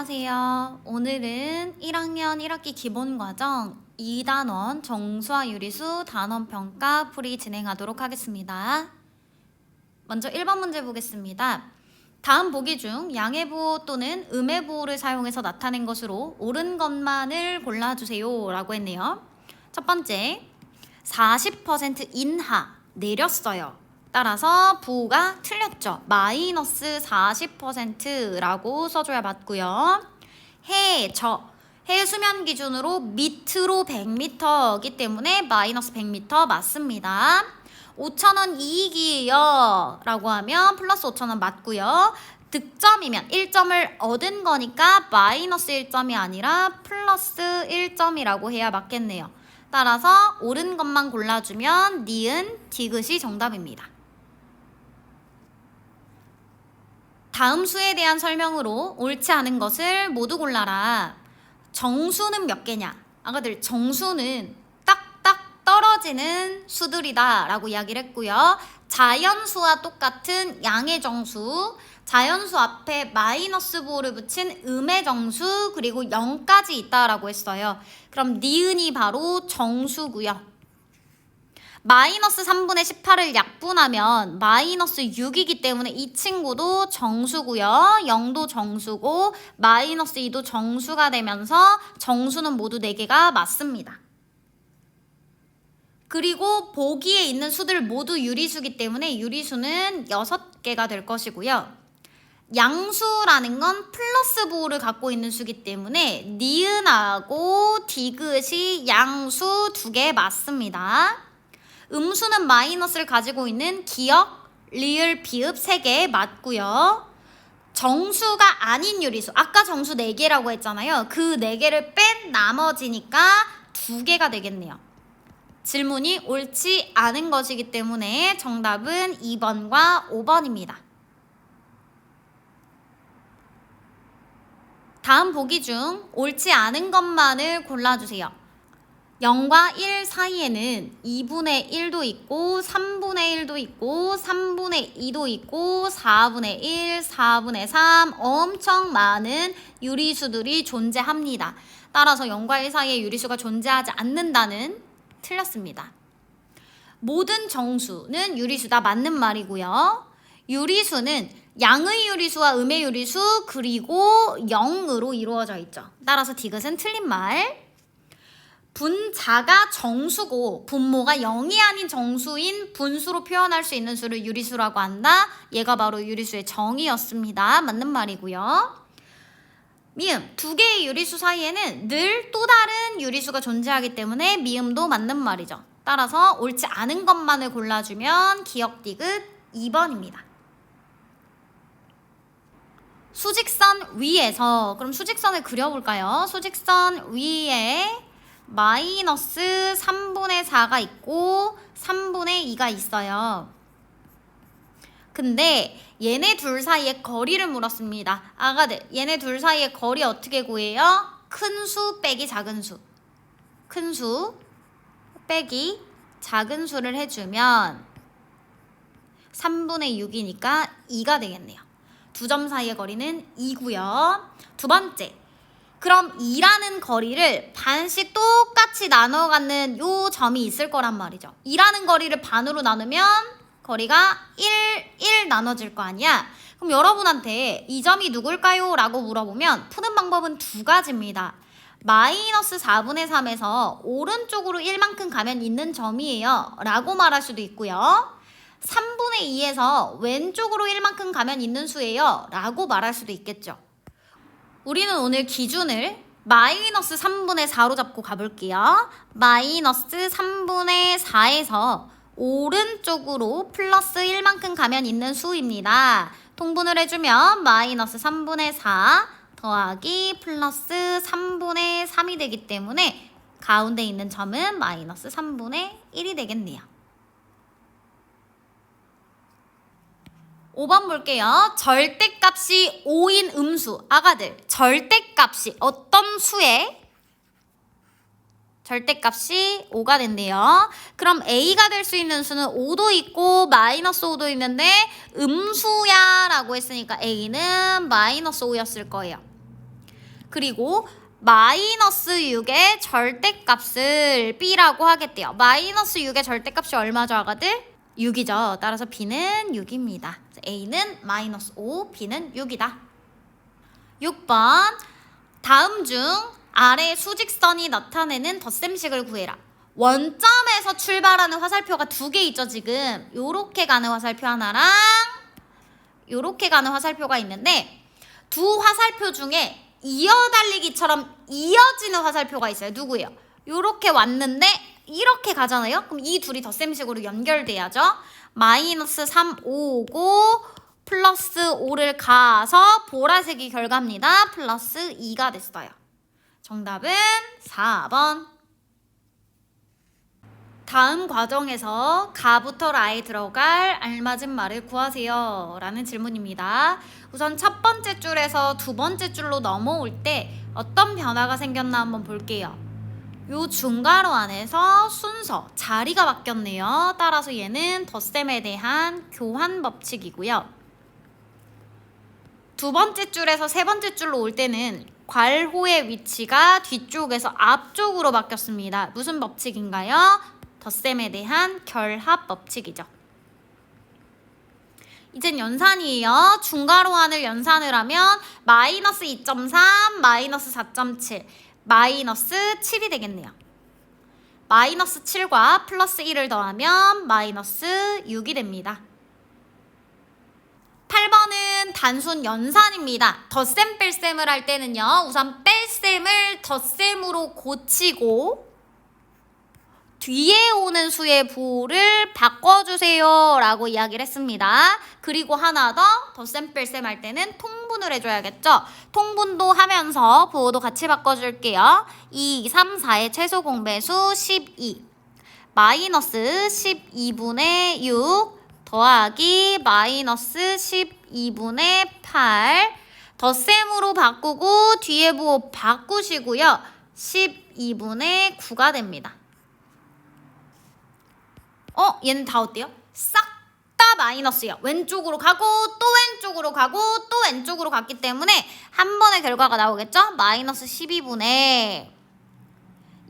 안녕하세요. 오늘은 1학년 1학기 기본과정 2단원 정수와 유리수 단원평가 풀이 진행하도록 하겠습니다. 먼저 1번 문제 보겠습니다. 다음 보기 중 양해부호 또는 음해부호를 사용해서 나타낸 것으로 옳은 것만을 골라주세요 라고 했네요. 첫 번째, 40% 인하 내렸어요. 따라서 부호가 틀렸죠. 마이너스 40%라고 써줘야 맞고요. 해, 저, 해 수면 기준으로 밑으로 100m이기 때문에 마이너스 100m 맞습니다. 5,000원 이익이에요. 라고 하면 플러스 5,000원 맞고요. 득점이면 1점을 얻은 거니까 마이너스 1점이 아니라 플러스 1점이라고 해야 맞겠네요. 따라서 옳은 것만 골라주면 니은, 디귿이 정답입니다. 다음 수에 대한 설명으로 옳지 않은 것을 모두 골라라. 정수는 몇 개냐? 아가들 정수는 딱딱 떨어지는 수들이다 라고 이야기를 했고요. 자연수와 똑같은 양의 정수, 자연수 앞에 마이너스 부호를 붙인 음의 정수, 그리고 0까지 있다라고 했어요. 그럼 니은이 바로 정수고요. 마이너스 3분의 18을 약분하면 마이너스 6이기 때문에 이 친구도 정수고요. 0도 정수고 마이너스 2도 정수가 되면서 정수는 모두 4개가 맞습니다. 그리고 보기에 있는 수들 모두 유리수기 때문에 유리수는 6개가 될 것이고요. 양수라는 건 플러스 부호를 갖고 있는 수기 때문에 니은하고 디귿이 양수 두 개 맞습니다. 음수는 마이너스를 가지고 있는 기억, 리을, 비읍 3개 맞고요. 정수가 아닌 유리수. 아까 정수 4개라고 했잖아요. 그 4개를 뺀 나머지니까 2개가 되겠네요. 질문이 옳지 않은 것이기 때문에 정답은 2번과 5번입니다. 다음 보기 중 옳지 않은 것만을 골라주세요. 0과 1 사이에는 2분의 1도 있고 3분의 1도 있고 3분의 2도 있고 4분의 1, 4분의 3 엄청 많은 유리수들이 존재합니다. 따라서 0과 1 사이에 유리수가 존재하지 않는다는 틀렸습니다. 모든 정수는 유리수다 맞는 말이고요. 유리수는 양의 유리수와 음의 유리수 그리고 0으로 이루어져 있죠. 따라서 디귿은 틀린 말. 분자가 정수고 분모가 0이 아닌 정수인 분수로 표현할 수 있는 수를 유리수라고 한다. 얘가 바로 유리수의 정의였습니다. 맞는 말이고요. 미음 두 개의 유리수 사이에는 늘 또 다른 유리수가 존재하기 때문에 미음도 맞는 말이죠. 따라서 옳지 않은 것만을 골라주면 기억 디귿 2번입니다. 수직선 위에서 그럼 수직선을 그려볼까요? 수직선 위에 마이너스 3분의 4가 있고 3분의 2가 있어요. 근데 얘네 둘 사이의 거리를 물었습니다. 아가들, 얘네 둘 사이의 거리 어떻게 구해요? 큰 수 빼기 작은 수. 큰 수 빼기 작은 수를 해주면 3분의 6이니까 2가 되겠네요. 두 점 사이의 거리는 2고요. 두 번째, 그럼 2라는 거리를 반씩 똑같이 나눠 갖는 요 점이 있을 거란 말이죠. 2라는 거리를 반으로 나누면 거리가 1, 1 나눠질 거 아니야. 그럼 여러분한테 이 점이 누굴까요? 라고 물어보면 푸는 방법은 두 가지입니다. 마이너스 4분의 3에서 오른쪽으로 1만큼 가면 있는 점이에요. 라고 말할 수도 있고요. 3분의 2에서 왼쪽으로 1만큼 가면 있는 수예요. 라고 말할 수도 있겠죠. 우리는 오늘 기준을 마이너스 3분의 4로 잡고 가볼게요. 마이너스 3분의 4에서 오른쪽으로 플러스 1만큼 가면 있는 수입니다. 통분을 해주면 마이너스 3분의 4 더하기 플러스 3분의 3이 되기 때문에 가운데 있는 점은 마이너스 3분의 1이 되겠네요. 5번 볼게요. 절대값이 5인 음수. 아가들, 절대값이 어떤 수에 절대값이 5가 된대요. 그럼 A가 될 수 있는 수는 5도 있고 마이너스 5도 있는데 음수야 라고 했으니까 A는 마이너스 5였을 거예요. 그리고 마이너스 6의 절대값을 b라고 하겠대요. 마이너스 6의 절대값이 얼마죠, 아가들? 6이죠. 따라서 b는 6입니다. A는 마이너스 5, b는 6이다. 6번 다음 중 아래 수직선이 나타내는 덧셈식을 구해라. 원점에서 출발하는 화살표가 두 개 있죠, 지금. 요렇게 가는 화살표 하나랑 요렇게 가는 화살표가 있는데 두 화살표 중에 이어달리기처럼 이어지는 화살표가 있어요. 누구예요? 요렇게 왔는데 이렇게 가잖아요. 그럼 이 둘이 덧셈식으로 연결돼야죠. 마이너스 3, 5 오고 플러스 5를 가서 보라색이 결과입니다. 플러스 2가 됐어요. 정답은 4번. 다음 과정에서 가부터 라에 들어갈 알맞은 말을 구하세요. 라는 질문입니다. 우선 첫 번째 줄에서 두 번째 줄로 넘어올 때 어떤 변화가 생겼나 한번 볼게요. 요 중괄호 안에서 순서, 자리가 바뀌었네요. 따라서 얘는 덧셈에 대한 교환 법칙이고요. 두 번째 줄에서 세 번째 줄로 올 때는 괄호의 위치가 뒤쪽에서 앞쪽으로 바뀌었습니다. 무슨 법칙인가요? 덧셈에 대한 결합 법칙이죠. 이젠 연산이에요. 중괄호환을 연산을 하면 마이너스 2.3, 마이너스 4.7, 마이너스 7이 되겠네요. 마이너스 7과 플러스 1을 더하면 마이너스 6이 됩니다. 8번은 단순 연산입니다. 덧셈 뺄셈을 할 때는요. 우선 뺄셈을 덧셈으로 고치고 뒤에 오는 수의 부호를 바꿔주세요 라고 이야기를 했습니다. 그리고 하나 더 덧셈 뺄셈 할 때는 통 분을 해줘야겠죠. 통분도 하면서 부호도 같이 바꿔줄게요. 2, 3, 4의 최소 공배수 12 마이너스 12분의 6 더하기 마이너스 12분의 8 덧셈으로 바꾸고 뒤에 부호 바꾸시고요. 12분의 9가 됩니다. 어? 얘는 다 어때요? 싹 다 마이너스요. 왼쪽으로 가고 또 왼쪽으로 가고 또 왼쪽으로 갔기 때문에 한 번의 결과가 나오겠죠? 마이너스 12분의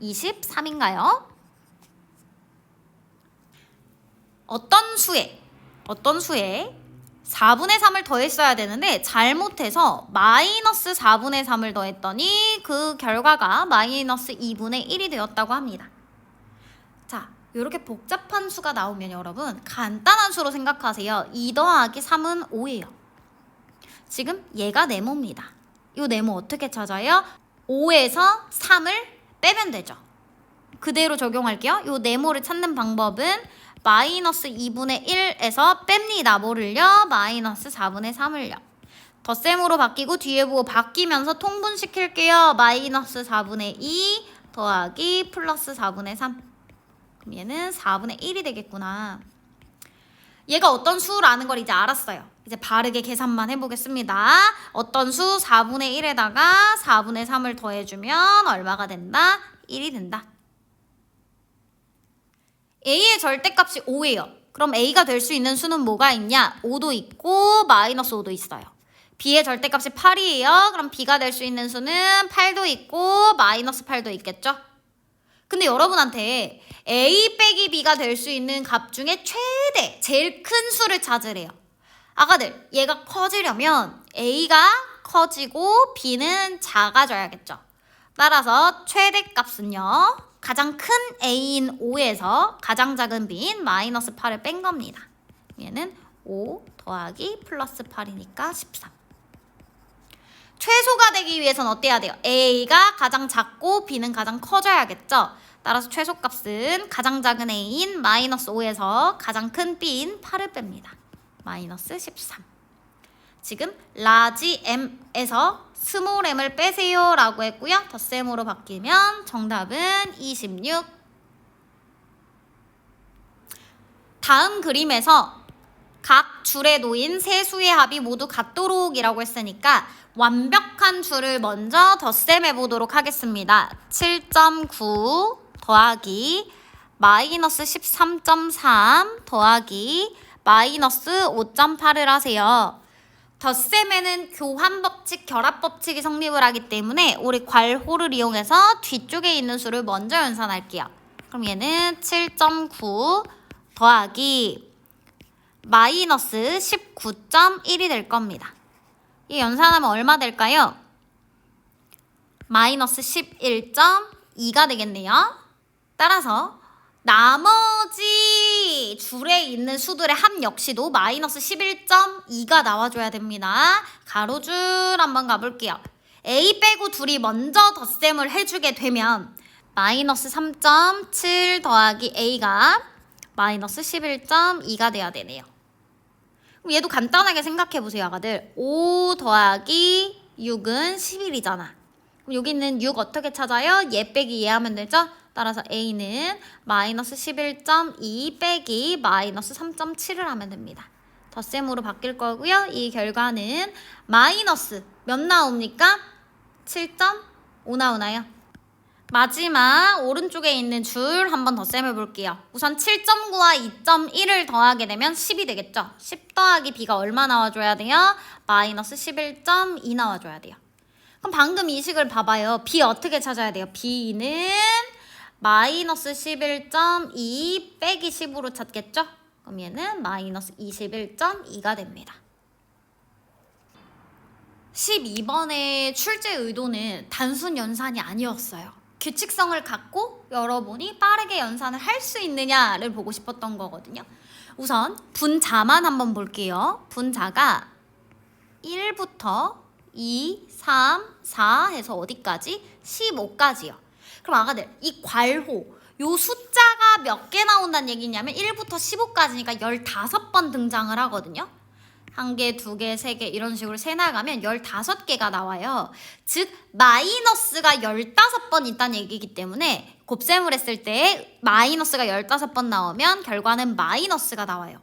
23인가요? 어떤 수에 어떤 수에 4분의 3을 더했어야 되는데 잘못해서 마이너스 4분의 3을 더했더니 그 결과가 마이너스 2분의 1이 되었다고 합니다. 자, 이렇게 복잡한 수가 나오면 여러분 간단한 수로 생각하세요. 2 더하기 3은 5예요. 지금 얘가 네모입니다. 이 네모 어떻게 찾아요? 5에서 3을 빼면 되죠. 그대로 적용할게요. 이 네모를 찾는 방법은 마이너스 2분의 1에서 뺍니다. 뭐를요? 마이너스 4분의 3을요. 덧셈으로 바뀌고 뒤에 보고 바뀌면서 통분시킬게요. 마이너스 4분의 2 더하기 플러스 4분의 3. 그럼 얘는 4분의 1이 되겠구나. 얘가 어떤 수라는 걸 이제 알았어요. 이제 바르게 계산만 해보겠습니다. 어떤 수 4분의 1에다가 4분의 3을 더해주면 얼마가 된다? 1이 된다. A의 절대값이 5예요. 그럼 A가 될 수 있는 수는 뭐가 있냐? 5도 있고 마이너스 5도 있어요. B의 절대값이 8이에요. 그럼 B가 될 수 있는 수는 8도 있고 마이너스 8도 있겠죠? 근데 여러분한테 A 빼기 B가 될 수 있는 값 중에 최대, 제일 큰 수를 찾으래요. 아가들, 얘가 커지려면 A가 커지고 B는 작아져야겠죠. 따라서 최대 값은요. 가장 큰 A인 5에서 가장 작은 B인 마이너스 8을 뺀 겁니다. 얘는 5 더하기 플러스 8이니까 13. 최소가 되기 위해서는 어때야 돼요? A가 가장 작고 B는 가장 커져야겠죠? 따라서 최소값은 가장 작은 A인 마이너스 5에서 가장 큰 B인 8을 뺍니다. 마이너스 13. 지금 라지 M에서 스몰 M을 빼세요 라고 했고요. 덧셈으로 바뀌면 정답은 26. 다음 그림에서 각 줄에 놓인 세 수의 합이 모두 같도록 이라고 했으니까 완벽한 줄을 먼저 덧셈해 보도록 하겠습니다. 7.9 더하기 마이너스 13.3 더하기 마이너스 5.8을 하세요. 덧셈에는 교환 법칙, 결합 법칙이 성립을 하기 때문에 우리 괄호를 이용해서 뒤쪽에 있는 수를 먼저 연산할게요. 그럼 얘는 7.9 더하기 마이너스 19.1이 될 겁니다. 이 연산하면 얼마 될까요? 마이너스 11.2가 되겠네요. 따라서 나머지 줄에 있는 수들의 합 역시도 마이너스 11.2가 나와줘야 됩니다. 가로줄 한번 가볼게요. A 빼고 둘이 먼저 덧셈을 해주게 되면 마이너스 3.7 더하기 A가 마이너스 11.2가 돼야 되네요. 그럼 얘도 간단하게 생각해 보세요, 아가들. 5 더하기 6은 11이잖아. 그럼 여기 있는 6 어떻게 찾아요? 얘 빼기 얘 하면 되죠? 따라서 A는 마이너스 11.2 빼기 마이너스 3.7을 하면 됩니다. 덧셈으로 바뀔 거고요. 이 결과는 마이너스 몇 나옵니까? 7.5 나오나요? 마지막 오른쪽에 있는 줄 한 번 더 셈해 볼게요. 우선 7.9와 2.1을 더하게 되면 10이 되겠죠? 10 더하기 b가 얼마 나와줘야 돼요? 마이너스 11.2 나와줘야 돼요. 그럼 방금 이 식을 봐봐요. b 어떻게 찾아야 돼요? b는 마이너스 11.2 빼기 10으로 찾겠죠? 그럼 얘는 마이너스 21.2가 됩니다. 12번의 출제 의도는 단순 연산이 아니었어요. 규칙성을 갖고 여러분이 빠르게 연산을 할 수 있느냐를 보고 싶었던 거거든요. 우선 분자만 한번 볼게요. 분자가 1부터 2, 3, 4 해서 어디까지? 15까지요. 그럼 아가들 이 괄호 요 숫자가 몇 개 나온다는 얘기냐면 1부터 15까지니까 15번 등장을 하거든요. 한 개, 두 개, 세 개 이런 식으로 세 나가면 15개가 나와요. 즉 마이너스가 15번 있다는 얘기이기 때문에 곱셈을 했을 때 마이너스가 15번 나오면 결과는 마이너스가 나와요.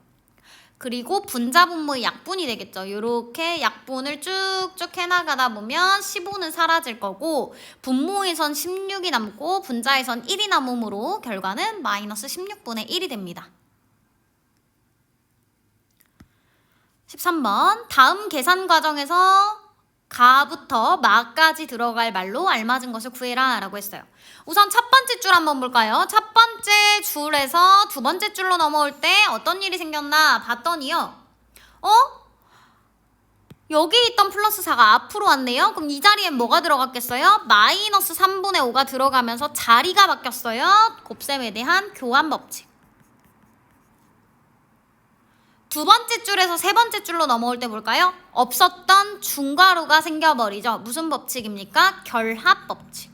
그리고 분자 분모의 약분이 되겠죠. 이렇게 약분을 쭉쭉 해나가다 보면 15는 사라질 거고 분모에선 16이 남고 분자에선 1이 남으므로 결과는 마이너스 16분의 1이 됩니다. 13번 다음 계산 과정에서 가부터 마까지 들어갈 말로 알맞은 것을 구해라 라고 했어요. 우선 첫 번째 줄 한번 볼까요? 첫 번째 줄에서 두 번째 줄로 넘어올 때 어떤 일이 생겼나 봤더니요. 어? 여기 있던 플러스 4가 앞으로 왔네요. 그럼 이 자리엔 뭐가 들어갔겠어요? 마이너스 3분의 5가 들어가면서 자리가 바뀌었어요. 곱셈에 대한 교환 법칙. 두 번째 줄에서 세 번째 줄로 넘어올 때 볼까요? 없었던 중괄호가 생겨버리죠. 무슨 법칙입니까? 결합 법칙.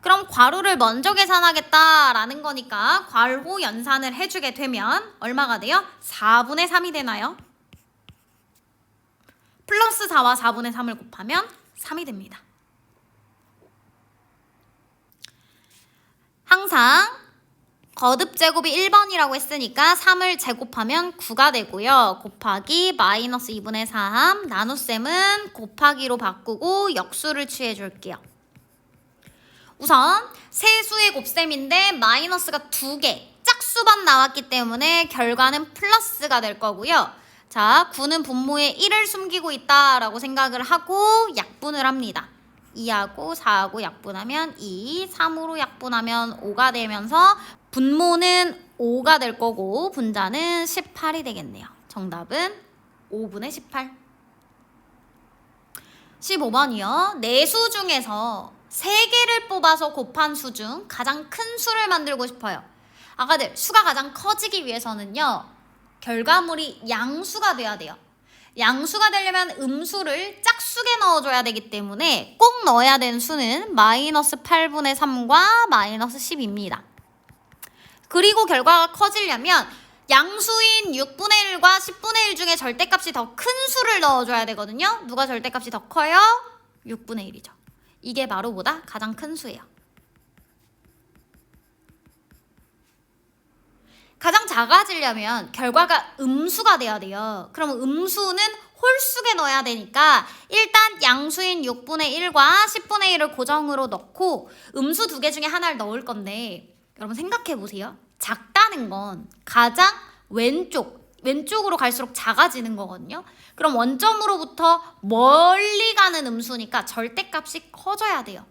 그럼 괄호를 먼저 계산하겠다라는 거니까 괄호 연산을 해주게 되면 얼마가 돼요? 4분의 3이 되나요? 플러스 4와 4분의 3을 곱하면 3이 됩니다. 항상 거듭 제곱이 1번이라고 했으니까 3을 제곱하면 9가 되고요. 곱하기 마이너스 2분의 3 나눗셈은 곱하기로 바꾸고 역수를 취해 줄게요. 우선 세수의 곱셈인데 마이너스가 두개 짝수반 나왔기 때문에 결과는 플러스가 될 거고요. 자, 9는 분모에 1을 숨기고 있다라고 생각을 하고 약분을 합니다. 2하고 4하고 약분하면 2, 3으로 약분하면 5가 되면서 분모는 5가 될 거고 분자는 18이 되겠네요. 정답은 5분의 18. 15번이요. 내수 중에서 3개를 뽑아서 곱한 수 중 가장 큰 수를 만들고 싶어요. 아가들, 수가 가장 커지기 위해서는요. 결과물이 양수가 돼야 돼요. 양수가 되려면 음수를 짝수게 넣어줘야 되기 때문에 꼭 넣어야 되는 수는 마이너스 8분의 3과 마이너스 10입니다. 그리고 결과가 커지려면 양수인 6분의 1과 10분의 1 중에 절대값이 더 큰 수를 넣어줘야 되거든요. 누가 절대값이 더 커요? 6분의 1이죠. 이게 바로 보다 가장 큰 수예요. 가장 작아지려면 결과가 음수가 돼야 돼요. 그럼 음수는 홀수게 넣어야 되니까 일단 양수인 6분의 1과 10분의 1을 고정으로 넣고 음수 두 개 중에 하나를 넣을 건데 여러분 생각해 보세요. 작다는 건 가장 왼쪽 왼쪽으로 갈수록 작아지는 거거든요. 그럼 원점으로부터 멀리 가는 음수니까 절대값이 커져야 돼요.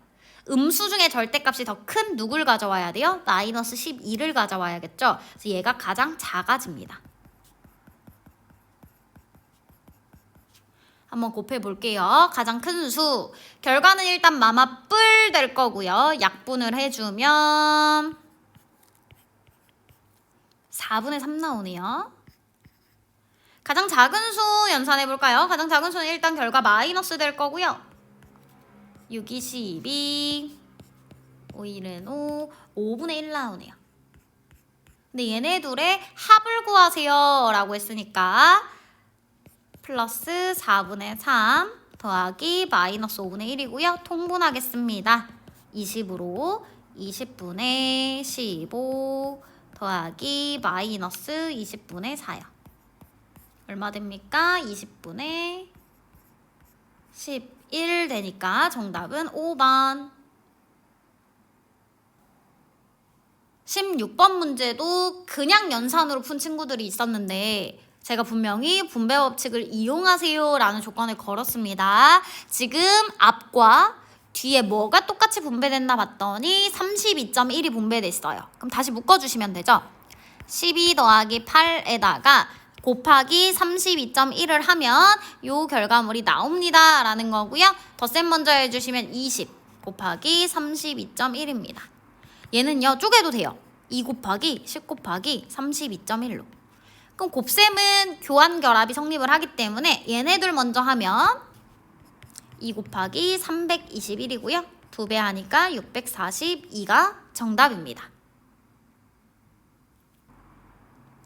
음수 중에 절대값이 더 큰 누굴 가져와야 돼요? 마이너스 12를 가져와야겠죠. 그래서 얘가 가장 작아집니다. 한번 곱해 볼게요. 가장 큰 수. 결과는 일단 마마 뿔 될 거고요. 약분을 해주면 4분의 3 나오네요. 가장 작은 수 연산해 볼까요? 가장 작은 수는 일단 결과 마이너스 될 거고요. 6이 12, 5일은 5, 5분의 1 나오네요. 근데 얘네 둘의 합을 구하세요 라고 했으니까 플러스 4분의 3 더하기 마이너스 5분의 1이고요. 통분하겠습니다. 20으로 20분의 15 더하기 마이너스 20분의 4요. 얼마 됩니까? 20분의 11 되니까 정답은 5번. 16번 문제도 그냥 연산으로 푼 친구들이 있었는데 제가 분명히 분배 법칙을 이용하세요 라는 조건을 걸었습니다. 지금 앞과 뒤에 뭐가 똑같 이 분배됐나 봤더니 32.1이 분배됐어요. 그럼 다시 묶어주시면 되죠. 12 더하기 8에다가 곱하기 32.1을 하면 요 결과물이 나옵니다 라는 거고요. 덧셈 먼저 해주시면 20 곱하기 32.1입니다. 얘는요 쪼개도 돼요. 2 곱하기 10 곱하기 32.1로. 그럼 곱셈은 교환 결합이 성립을 하기 때문에 얘네들 먼저 하면 2 곱하기 321이고요. 두 배 하니까 642가 정답입니다.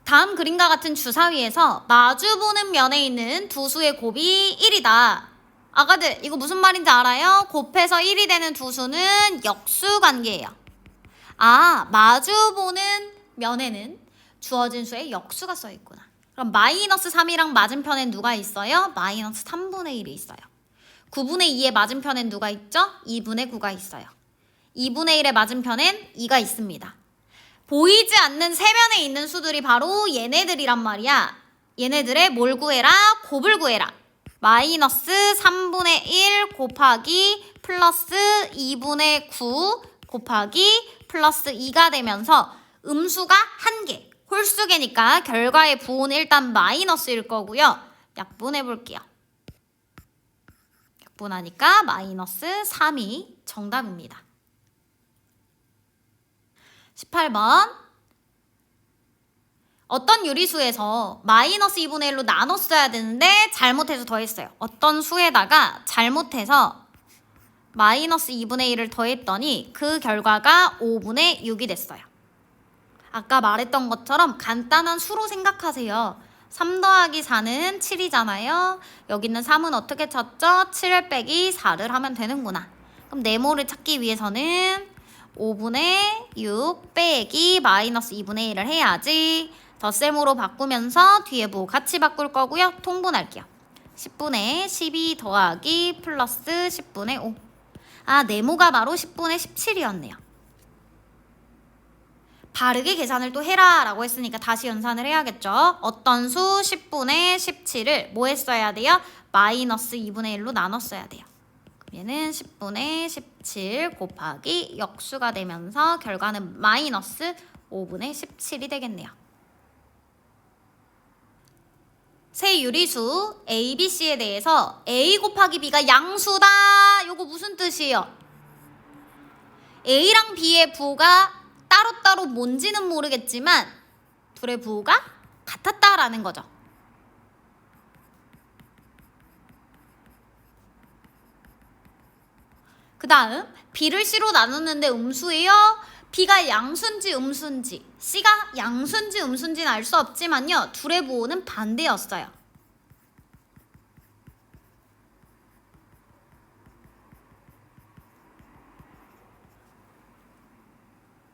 다음 그림과 같은 주사위에서 마주보는 면에 있는 두 수의 곱이 1이다. 아가들 이거 무슨 말인지 알아요? 곱해서 1이 되는 두 수는 역수 관계예요. 아 마주보는 면에는 주어진 수에 역수가 써 있구나. 그럼 마이너스 3이랑 맞은편엔 누가 있어요? 마이너스 3분의 1이 있어요. 9분의 2의 맞은편엔 누가 있죠? 2분의 9가 있어요. 2분의 1의 맞은편엔 2가 있습니다. 보이지 않는 세면에 있는 수들이 바로 얘네들이란 말이야. 얘네들의 뭘 구해라? 곱을 구해라. 마이너스 3분의 1 곱하기 플러스 2분의 9 곱하기 플러스 2가 되면서 음수가 한 개, 홀수개니까 결과의 부호는 일단 마이너스일 거고요. 약분해 볼게요. 약분하니까 마이너스 3이 정답입니다. 18번 어떤 유리수에서 마이너스 2분의 1로 나눴어야 되는데 잘못해서 더했어요. 어떤 수에다가 잘못해서 마이너스 2분의 1을 더했더니 그 결과가 5분의 6이 됐어요. 아까 말했던 것처럼 간단한 수로 생각하세요. 3 더하기 4는 7이잖아요. 여기는 3은 어떻게 쳤죠? 7 빼기 4를 하면 되는구나. 그럼 네모를 찾기 위해서는 5분의 6 빼기 마이너스 2분의 1을 해야지. 덧셈으로 바꾸면서 뒤에 뭐 같이 바꿀 거고요. 통분할게요. 10분의 12 더하기 플러스 10분의 5. 아, 네모가 바로 10분의 17이었네요. 바르게 계산을 또 해라 라고 했으니까 다시 연산을 해야겠죠. 어떤 수 10분의 17을 뭐 했어야 돼요? 마이너스 2분의 1로 나눴어야 돼요. 얘는 10분의 17 곱하기 역수가 되면서 결과는 마이너스 5분의 17이 되겠네요. 세 유리수 A, B, C에 대해서 A 곱하기 B가 양수다. 요거 무슨 뜻이에요? A랑 B의 부가 따로따로 뭔지는 모르겠지만 둘의 부가 같았다라는 거죠. 그 다음 B를 C로 나눴는데 음수예요. B가 양수인지 음수인지 C가 양수인지 음수인지는 알 수 없지만요. 둘의 부호는 반대였어요.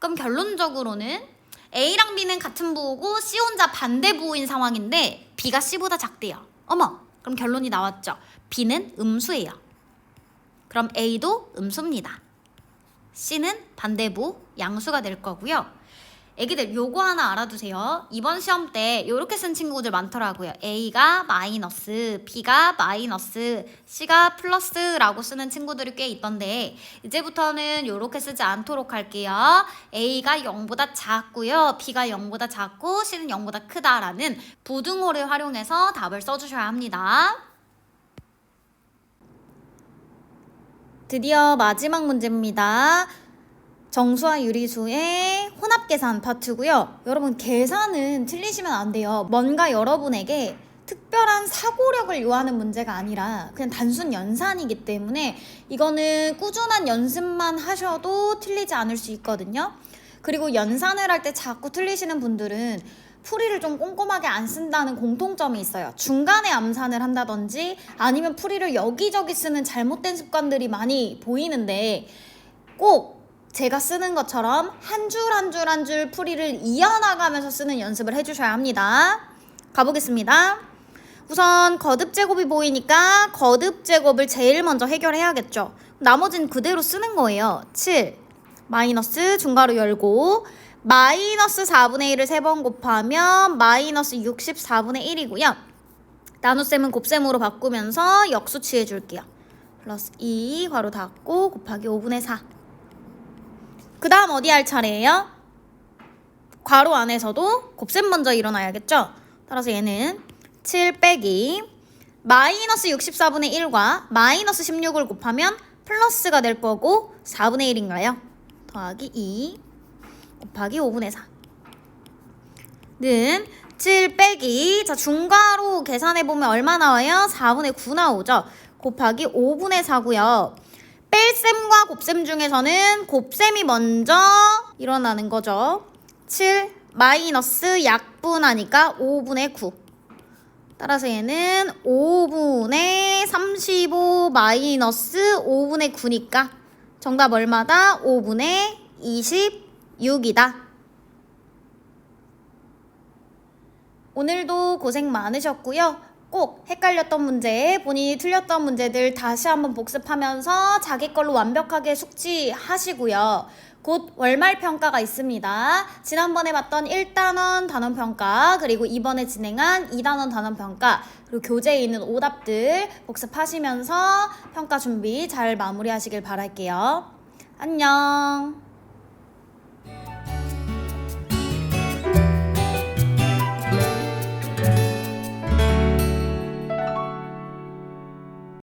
그럼 결론적으로는 A랑 B는 같은 부호고 C 혼자 반대 부호인 상황인데 B가 C보다 작대요. 어머, 그럼 결론이 나왔죠. B는 음수예요. 그럼 A도 음수입니다. C는 반대부 양수가 될 거고요. 애기들 요거 하나 알아두세요. 이번 시험 때 이렇게 쓴 친구들 많더라고요. A가 마이너스, B가 마이너스, C가 플러스라고 쓰는 친구들이 꽤 있던데 이제부터는 이렇게 쓰지 않도록 할게요. A가 0보다 작고요. B가 0보다 작고 C는 0보다 크다라는 부등호를 활용해서 답을 써주셔야 합니다. 드디어 마지막 문제입니다. 정수와 유리수의 혼합 계산 파트고요. 여러분 계산은 틀리시면 안 돼요. 뭔가 여러분에게 특별한 사고력을 요하는 문제가 아니라 그냥 단순 연산이기 때문에 이거는 꾸준한 연습만 하셔도 틀리지 않을 수 있거든요. 그리고 연산을 할 때 자꾸 틀리시는 분들은 풀이를 좀 꼼꼼하게 안 쓴다는 공통점이 있어요. 중간에 암산을 한다든지 아니면 풀이를 여기저기 쓰는 잘못된 습관들이 많이 보이는데 꼭 제가 쓰는 것처럼 한 줄 한 줄 한 줄 풀이를 이어나가면서 쓰는 연습을 해주셔야 합니다. 가보겠습니다. 우선 거듭 제곱이 보이니까 거듭 제곱을 제일 먼저 해결해야겠죠. 나머지는 그대로 쓰는 거예요. 7 마이너스 중괄호 열고 마이너스 4분의 1을 세번 곱하면 마이너스 64분의 1이고요. 나눗셈은 곱셈으로 바꾸면서 역수 취해 줄게요. 플러스 2 괄호 닫고 곱하기 5분의 4. 그 다음 어디 할 차례예요? 괄호 안에서도 곱셈 먼저 일어나야겠죠? 따라서 얘는 7 빼기 마이너스 64분의 1과 마이너스 16을 곱하면 플러스가 될 거고 4분의 1인가요? 더하기 2 곱하기 5분의 4. 는 7 빼기 자 중괄호 계산해 보면 얼마 나와요? 4분의 9 나오죠. 곱하기 5분의 4고요. 뺄셈과 곱셈 중에서는 곱셈이 먼저 일어나는 거죠. 7 마이너스 약분하니까 5분의 9. 따라서 얘는 5분의 35 마이너스 5분의 9니까 정답 얼마다? 5분의 26이다. 오늘도 고생 많으셨고요. 꼭 헷갈렸던 문제, 본인이 틀렸던 문제들 다시 한번 복습하면서 자기 걸로 완벽하게 숙지하시고요. 곧 월말 평가가 있습니다. 지난번에 봤던 1단원 단원 평가, 그리고 이번에 진행한 2단원 단원 평가, 그리고 교재에 있는 오답들 복습하시면서 평가 준비 잘 마무리하시길 바랄게요. 안녕.